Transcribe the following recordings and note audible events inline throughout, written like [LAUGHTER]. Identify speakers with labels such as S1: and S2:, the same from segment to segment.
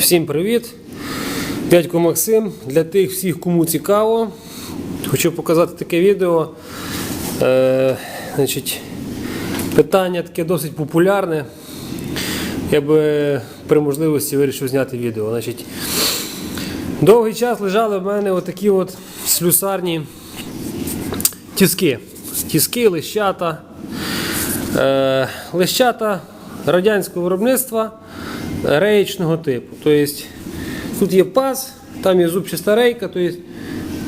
S1: Всім привіт! Дядько Максим. Для тих всіх, кому цікаво, хочу показати таке відео. Е, значить, питання таке досить популярне. Я би при можливості вирішив зняти відео. Значить, довгий час лежали в мене отакі от слюсарні тіски. Тіски, лищата. Е, лищата радянського виробництва реєчного типу. Тобто тут є паз, там є зубчаста рейка, тобто,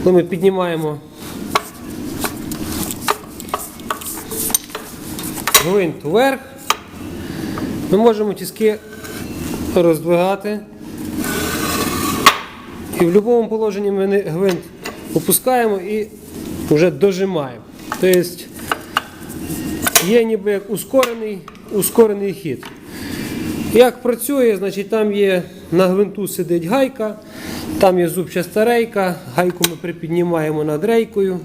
S1: коли ми піднімаємо гвинт вверх, ми можемо тіски роздвигати. І в будь-якому положенні ми гвинт опускаємо і вже дожимаємо. Тобто є ніби як ускорений, ускорений хід. Як працює, значить там є на гвинту сидить гайка, там є зубчаста рейка, гайку ми припіднімаємо над рейкою,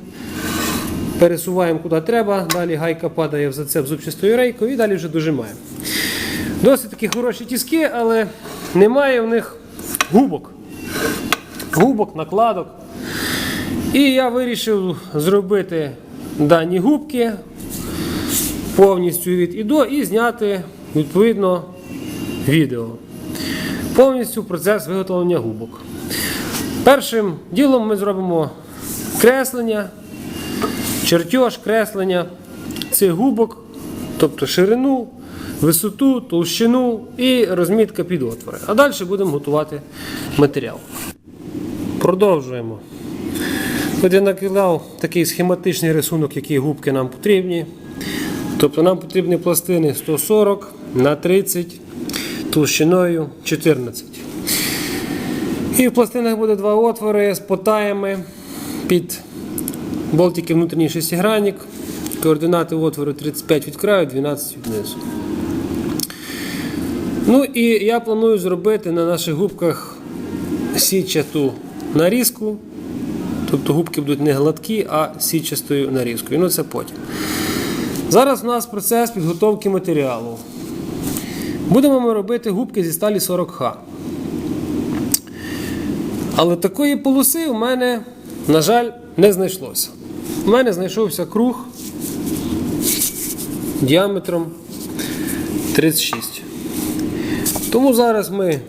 S1: пересуваємо куди треба, далі гайка падає в зацеп зубчастою рейкою і далі вже дожимаємо. Досить такі хороші тіски, але немає в них губок. Губок, накладок. І я вирішив зробити дані губки повністю від і до, і зняти відповідно відео. Повністю процес виготовлення губок. Першим ділом ми зробимо креслення, чертеж креслення цих губок, тобто ширину, висоту, толщину і розмітка під отвори. А далі будемо готувати матеріал. Продовжуємо. От я накидав такий схематичний рисунок, які губки нам потрібні. Тобто нам потрібні пластини 140 на 30 толщиною 14. І в пластинах буде два отвори з потаями під болтики внутрішній шестигранник. Координати отвору 35 від краю, 12 від низу. Ну і я планую зробити на наших губках сітчату нарізку. Тобто губки будуть не гладкі, а сітчастою нарізкою. Ну це потім. Зараз у нас процес підготовки матеріалу. Будемо ми робити губки зі сталі 40Х. Але такої полоси у мене, на жаль, не знайшлося. У мене знайшовся круг діаметром 36. Тому зараз ми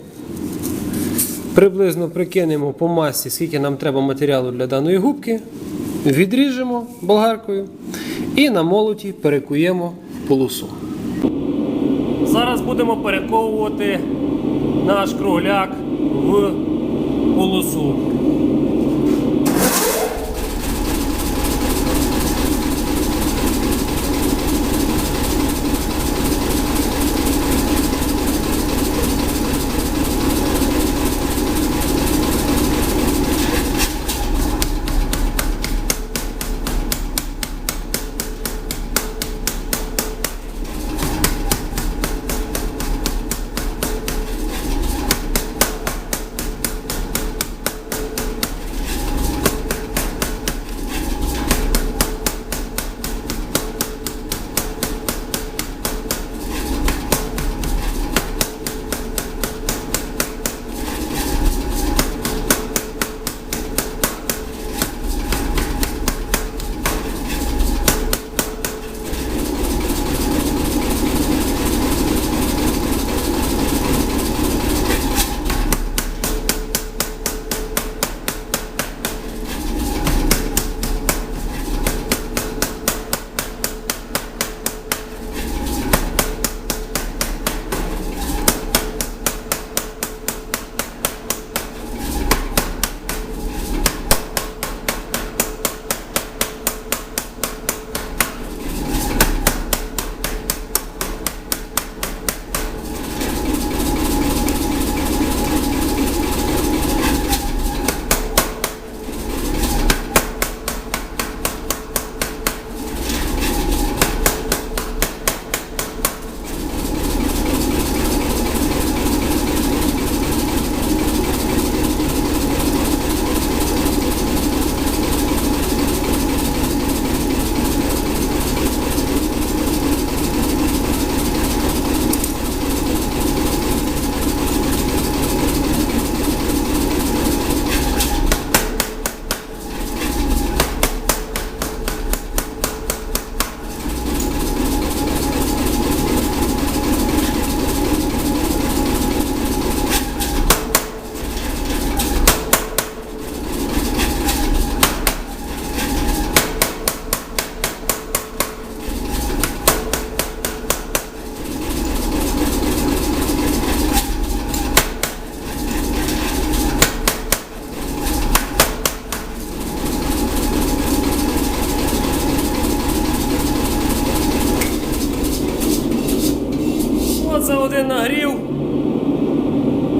S1: приблизно прикинемо по масі, скільки нам треба матеріалу для даної губки, відріжемо болгаркою і на молоті перекуємо полосу. Зараз будемо перековувати наш кругляк в полосу.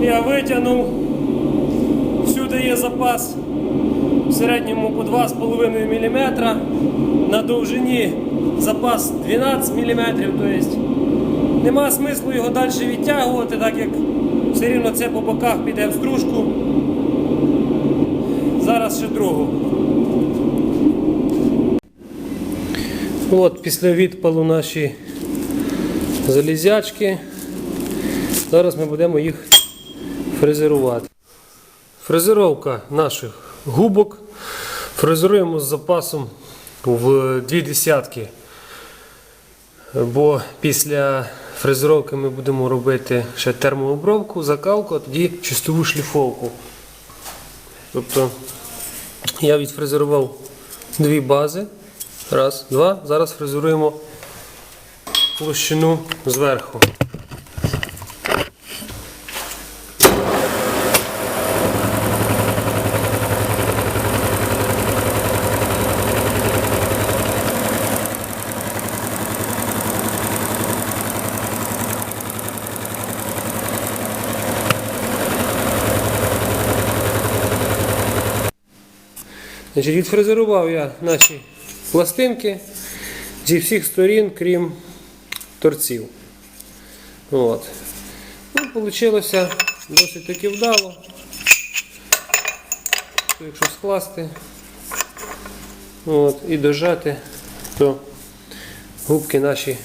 S1: Я витягнув. Всюди є запас в середньому по 2,5 мм. На довжині запас 12 мм. Тобто нема смислу його далі відтягувати, так як все рівно це по боках піде в стружку. Зараз ще другу. От після відпалу наші залізячки. Зараз ми будемо їх фрезерувати. Фрезеровка наших губок. Фрезеруємо з запасом в дві десятки. Бо після фрезеровки ми будемо робити ще термообробку, закалку, а тоді чистову шліфовку. Тобто я відфрезерував дві бази. Раз, два. Зараз фрезеруємо площину зверху. Значить, відфрезерував я наші пластинки зі всіх сторін, крім торців. От. Ну, вийшло досить таки вдало. Якщо скласти от, і дожати, то губки наші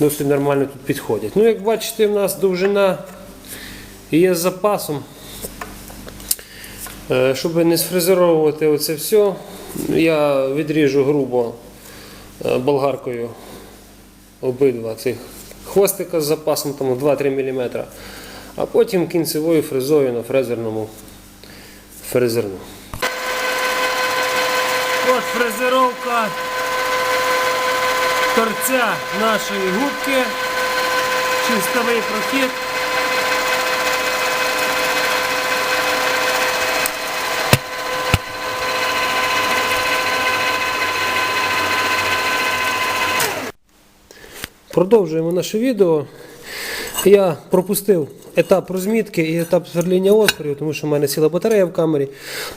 S1: досить нормально тут підходять. Ну, як бачите, в нас довжина є з запасом. Е, Щоб не сфрезеровувати оце все, я відріжу грубо е, болгаркою обидва цих хвостика з запасом там, 2-3 мм, а потім кінцевою фрезою на фрезерному фрезерну. От фрезеровка торця нашої губки, чистовий прохід. Продовжуємо наше відео. Я пропустив етап розмітки і етап сверління отворів, тому що в мене сіла батарея в камері.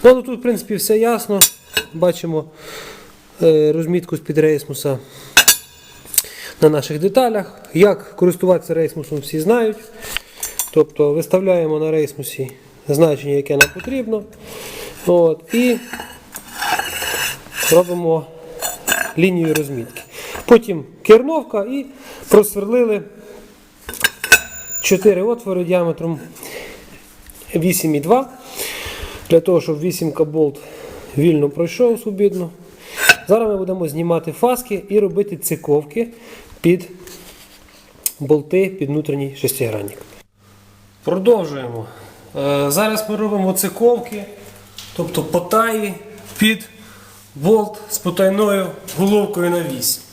S1: Ну, але тут, в принципі, все ясно. Бачимо е, розмітку з-під рейсмуса на наших деталях. Як користуватися рейсмусом, всі знають. Тобто виставляємо на рейсмусі значення, яке нам потрібно. От, і робимо лінію розмітки. Потім керновка і просверлили 4 отвори діаметром 8,2 для того, щоб 8 болт вільно пройшов свобідно. Зараз ми будемо знімати фаски і робити циковки під болти під внутрішній шестигранник. Продовжуємо. Е, Зараз ми робимо циковки, тобто потаї під болт з потайною головкою на вісь.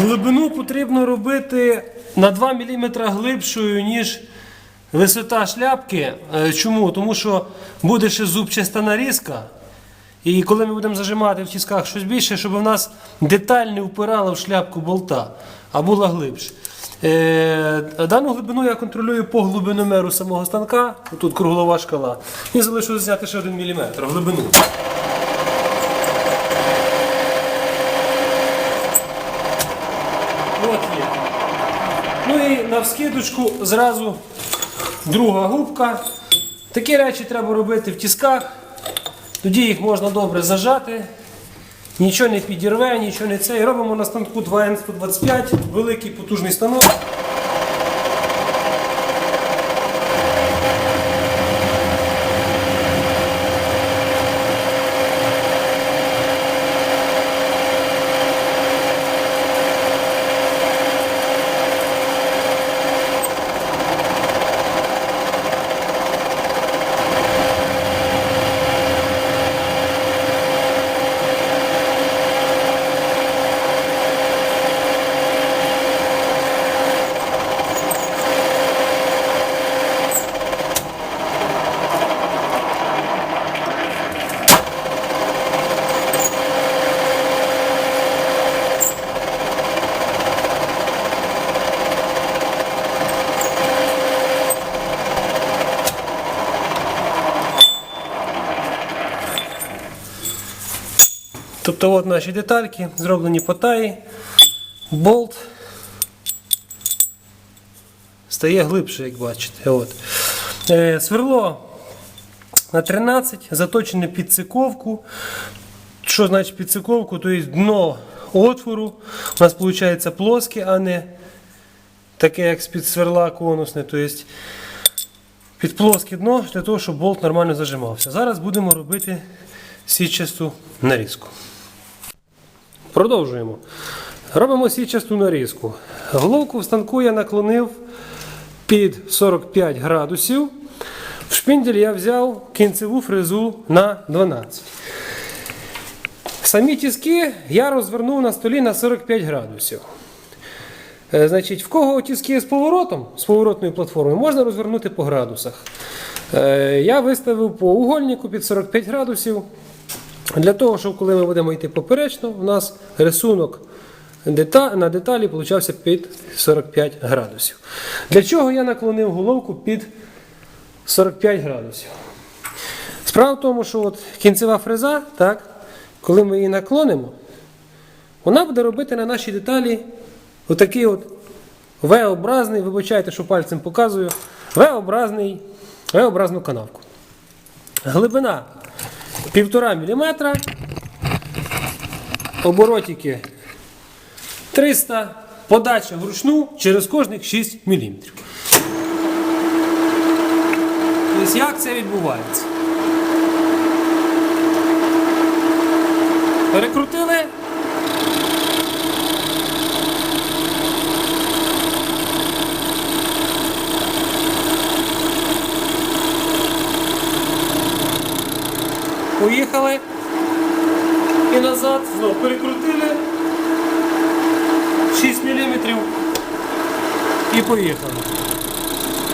S1: Глибину потрібно робити на 2 мм глибшою, ніж висота шляпки. Е, Чому? Тому що буде ще зубчаста нарізка. І коли ми будемо зажимати в тисках щось більше, щоб у нас деталь не впирала в шляпку болта, а була глибше. Е, дану глибину я контролюю по глибиномеру самого станка. Тут круглова шкала. Мені залишилось зняти ще 1 мм глибину. От є. Ну і на вскидочку зразу друга губка. Такі речі треба робити в тисках. Тоді їх можна добре зажати. Нічого не підірве, нічого не це. І робимо на станку 2Н125, великий потужний станок. Тобто от наші детальки, зроблені по таї, болт стає глибше, як бачите. От. Е, сверло на 13, заточене під циковку. Що значить під циковку? Тобто дно отвору у нас виходить плоске, а не таке, як з-під сверла конусне. Тобто під плоске дно для того, щоб болт нормально зажимався. Зараз будемо робити сітчасту нарізку. Продовжуємо. Робимо сітчасту нарізку. Головку в станку я наклонив під 45 градусів. В шпиндель я взяв кінцеву фрезу на 12. Самі тіски я розвернув на столі на 45 градусів. Е, Значить, в кого тіски з поворотом, з поворотною платформою, можна розвернути по градусах. Е, Я виставив по угольнику під 45 градусів. Для того, щоб коли ми будемо йти поперечно, у нас рисунок на деталі получався під 45 градусів. Для чого я наклонив головку під 45 градусів? Справа в тому, що от кінцева фреза, так, коли ми її наклонимо, вона буде робити на нашій деталі отакий от V-образний, вибачайте, що пальцем показую, V-образний, V-образну канавку. Глибина 1,5 мм, оборотики 300, подача вручну через кожних 6 мм. Тобто як це відбувається? Перекрутили. Поїхали. І назад знов перекрутили. 6 мм і поїхали.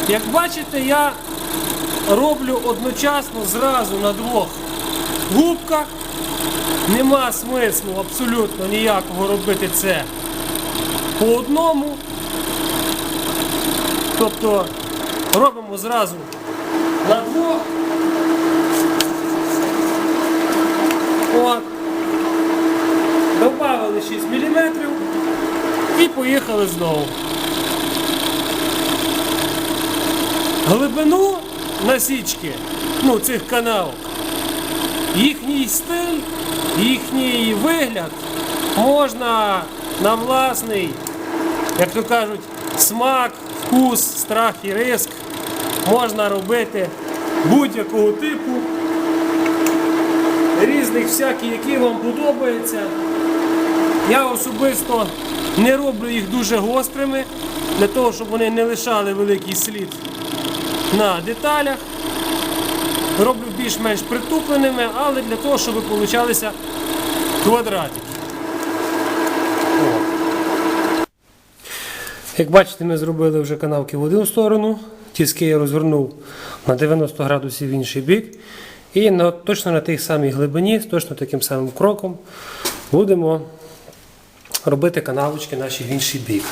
S1: Як бачите, я роблю одночасно зразу на двох губках. Нема смислу абсолютно ніякого робити це по одному. Тобто робимо зразу на двох. От. Добавили 6 мм і поїхали знову. Глибину насічки, ну, цих канавок, їхній стиль, їхній вигляд можна на власний, як то кажуть, смак, вкус, страх і риск можна робити будь-якого типу, різних всяких, які вам подобаються. Я особисто не роблю їх дуже гострими, для того, щоб вони не лишали великий слід на деталях. Роблю більш-менш притупленими, але для того, щоб получалися квадратики. Як бачите, ми зробили вже канавки в одну сторону. Тіски я розвернув на 90 градусів в інший бік. І точно на тій самій глибині, точно таким самим кроком будемо робити канавочки наші в інший бік.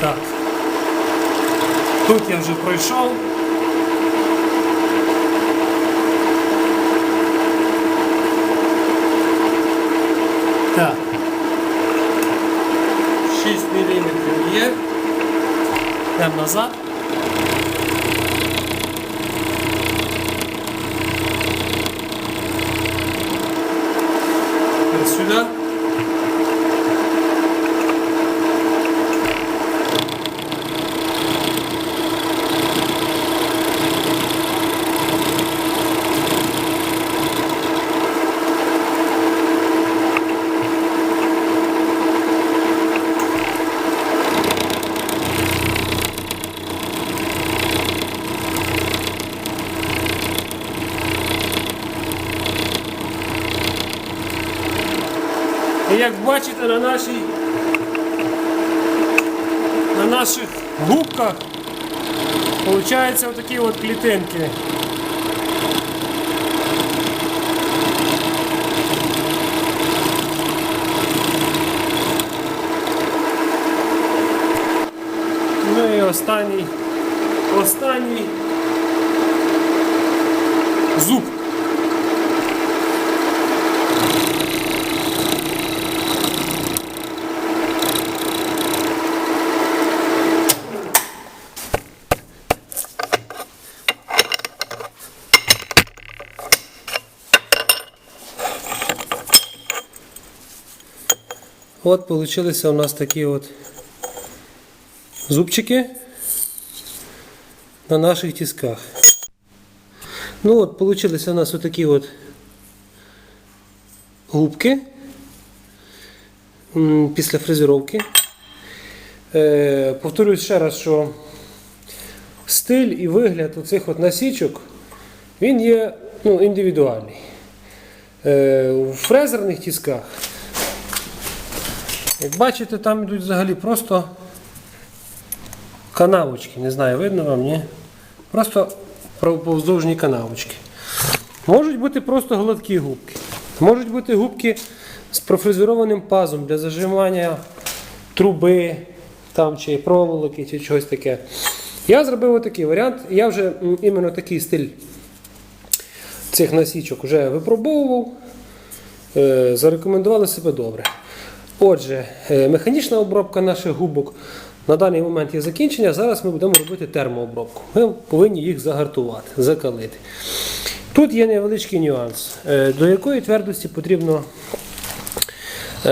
S1: Так. Тут я вже пройшов. Так. 6 мм є. Йдемо назад. Сюди. І як бачите на нашій на наших губках получаються отакі от клітинки. Ну і останній останній зуб. От получилися у нас такі от зубчики на наших тисках. Ну от, получилися у нас отакі от губки після фрезеровки. Е, повторюсь ще раз, що стиль і вигляд оцих от насічок він є ну, індивідуальний. Е, у фрезерних тисках, як бачите, там йдуть взагалі просто канавочки. Не знаю, видно вам, ні? Просто повздовжні канавочки. Можуть бути просто гладкі губки. Можуть бути губки з профрезерованим пазом для зажимання труби там, чи проволоки, чи чогось таке. Я зробив отакий варіант. Я вже іменно такий стиль цих насічок вже випробовував. Е, Зарекомендували себе добре. Отже, е, механічна обробка наших губок на даний момент є закінчення. Зараз ми будемо робити термообробку. Ми повинні їх загартувати, закалити. Тут є невеличкий нюанс, е, до якої твердості потрібно е,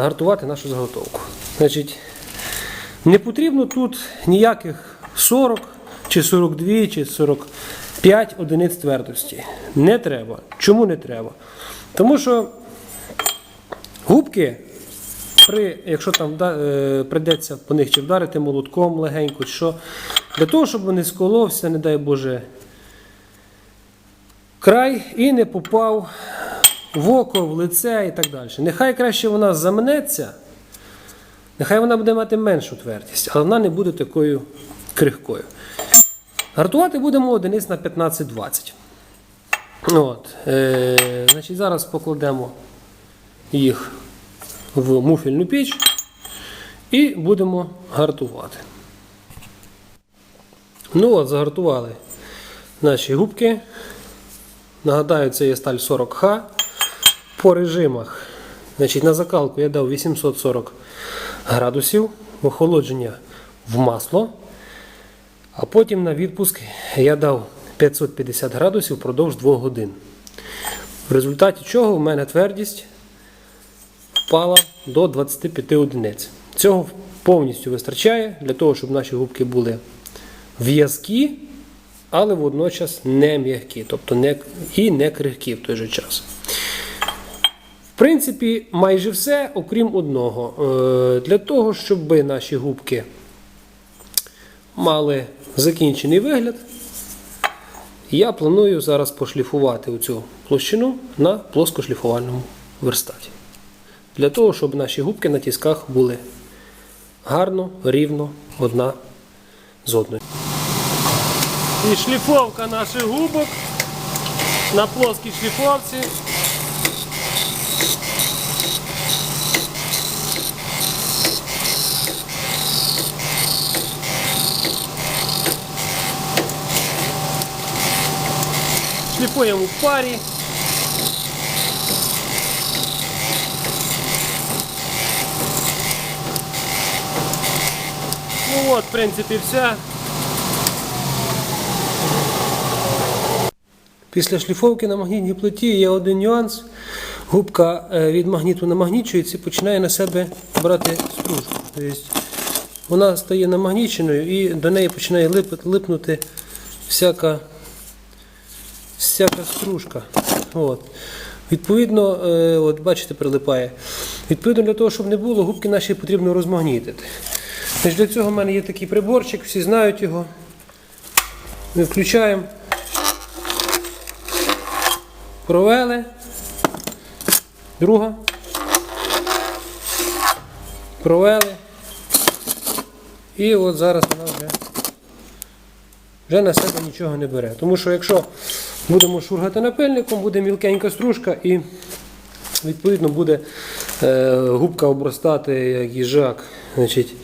S1: гартувати нашу заготовку. Значить, не потрібно тут ніяких 40 чи 42 чи 45 одиниць твердості. Не треба. Чому не треба? Тому що губки, при, якщо там вда- е, прийдеться по них чи вдарити молотком легенько, що, для того, щоб не сколовся, не дай Боже, край і не попав в око, в лице і так далі. Нехай краще вона замнеться. Нехай вона буде мати меншу твердість, але вона не буде такою крихкою. Гартувати будемо одиниць на 15-20. От, е, значить, зараз покладемо їх в муфельну піч і будемо гартувати. Ну от, загартували наші губки. Нагадаю, це є сталь 40Х. По режимах. Значить, на закалку я дав 840 градусів, охолодження в масло. А потім на відпуск я дав 550 градусів впродовж 2 годин. В результаті чого в мене твердість впала до 25 одиниць. Цього повністю вистачає для того, щоб наші губки були в'язкі, але водночас не м'які, тобто не, і не крихкі в той же час. В принципі, майже все, окрім одного. Е, Для того, щоб наші губки мали закінчений вигляд, я планую зараз пошліфувати оцю площину на плоскошліфувальному верстаті. Для того, щоб наші губки на тісках були гарно, рівно одна з одною. І шліфовка наших губок на плоскій шліфовці. Шліфуємо в парі. Ну от, в принципі, все. Після шліфовки на магнітній плиті є один нюанс. Губка е, від магніту намагнічується і починає на себе брати стружку. Тобто вона стає намагніченою і до неї починає лип- липнути всяка всяка стружка. От. Відповідно, е, от бачите, прилипає. Відповідно, для того, щоб не було, губки наші потрібно розмагнітити. Значить, для цього в мене є такий приборчик, всі знають його. Ми включаємо. Провели. Друга. Провели. І от зараз вона вже вже на себе нічого не бере. Тому що якщо будемо шургати напильником, буде мілкенька стружка і відповідно буде е, губка обростати як їжак. Значить,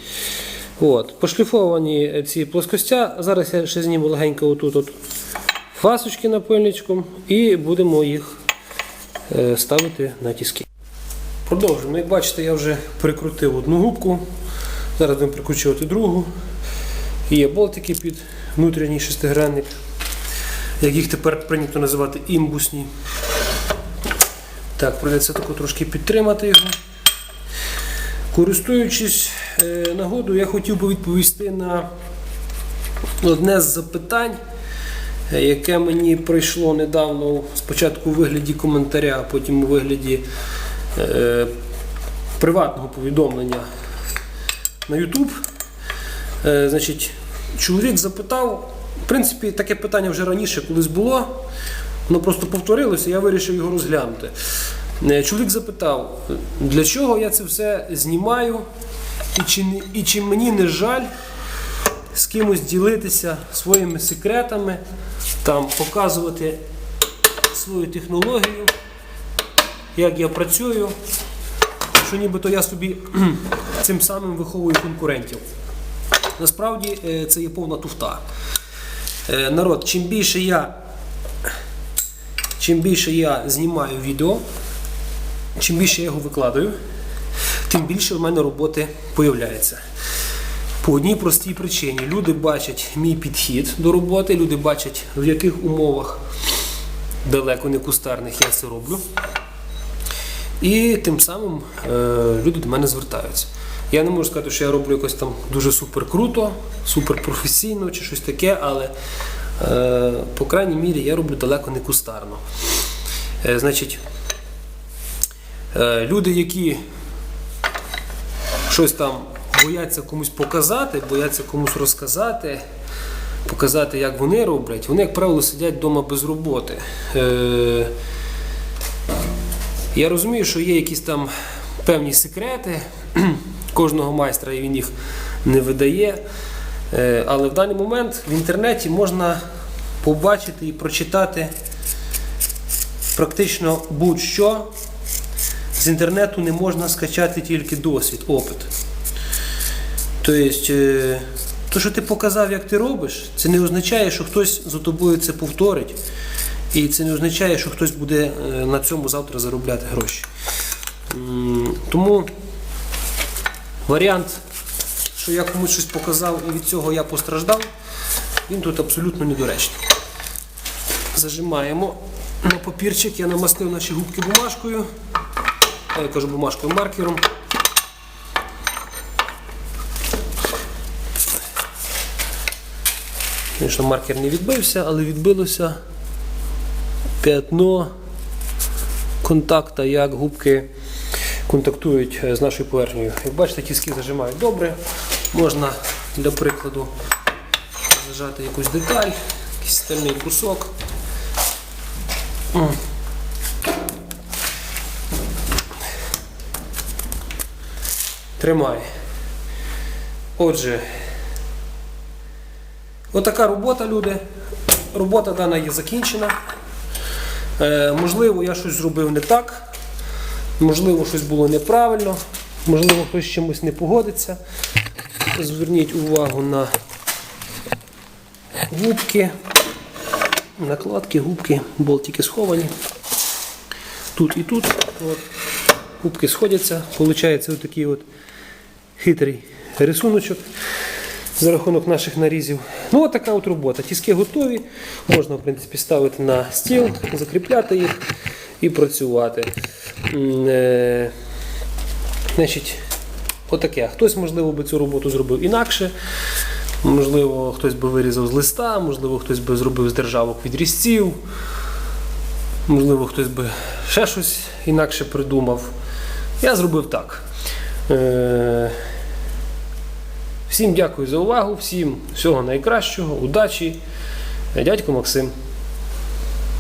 S1: от. Пошліфовані ці плоскостя. Зараз я ще зніму легенько отут от фасочки напильничком і будемо їх е, ставити на тіски. Продовжуємо. Як бачите, я вже прикрутив одну губку. Зараз будемо прикручувати другу. Є болтики під внутрішній шестигранник, як їх тепер прийнято називати імбусні. Так, придеться таку трошки підтримати його. Користуючись е, нагодою, я хотів би відповісти на одне з запитань, е, яке мені прийшло недавно спочатку у вигляді коментаря, а потім у вигляді е, приватного повідомлення на YouTube. Е, значить, чоловік запитав, в принципі, таке питання вже раніше колись було, воно просто повторилося, я вирішив його розглянути. Е, Чоловік запитав, для чого я це все знімаю, і чи, і чи мені не жаль з кимось ділитися своїми секретами, там, показувати свою технологію, як я працюю, що нібито я собі [CLEARS THROAT] цим самим виховую конкурентів. Насправді е, це є повна туфта. Е, Народ, чим більше я, чим більше я знімаю відео, чим більше я його викладаю, тим більше в мене роботи появляється. По одній простій причині. Люди бачать мій підхід до роботи, люди бачать, в яких умовах далеко не кустарних я це роблю. І тим самим е, люди до мене звертаються. Я не можу сказати, що я роблю якось там дуже супер круто, супер професійно чи щось таке, але е, по крайній мірі я роблю далеко не кустарно. Е, значить, люди, які щось там бояться комусь показати, бояться комусь розказати, показати, як вони роблять, вони, як правило, сидять вдома без роботи. Е, я розумію, що є якісь там певні секрети [CLEARS THROAT] кожного майстра, і він їх не видає. Е, Але в даний момент в інтернеті можна побачити і прочитати практично будь-що. З інтернету не можна скачати тільки досвід, опит. Тобто, то, що ти показав, як ти робиш, це не означає, що хтось за тобою це повторить. І це не означає, що хтось буде е, на цьому завтра заробляти гроші. Тому варіант, що я комусь щось показав і від цього я постраждав, він тут абсолютно недоречний. Зажимаємо на папірчик, я намастив наші губки бумажкою. Я кажу бумажкою маркером. Звісно, маркер не відбився, але відбилося п'ятно контакта, як губки контактують е, з нашою поверхнею. Як бачите, тіски зажимають добре. Можна для прикладу зажати якусь деталь, якийсь стальний кусок. Тримай. Отже, отака робота, люди. Робота дана є закінчена. Е, можливо, я щось зробив не так, можливо, щось було неправильно, можливо, хтось чимось не погодиться. Зверніть увагу на губки, накладки, губки, болтики сховані. Тут і тут. От. Губки сходяться, виходить отакий от хитрий рисуночок за рахунок наших нарізів. Ну, от така от робота. Тіски готові. Можна, в принципі, ставити на стіл, закріпляти їх і працювати. Е, Значить, отаке. Хтось, можливо, би цю роботу зробив інакше. Можливо, хтось би вирізав з листа, можливо, хтось би зробив з державок від різців. Можливо, хтось би ще щось інакше придумав. Я зробив так. Е, Всім дякую за увагу, всім всього найкращого, удачі. Дядько Максим.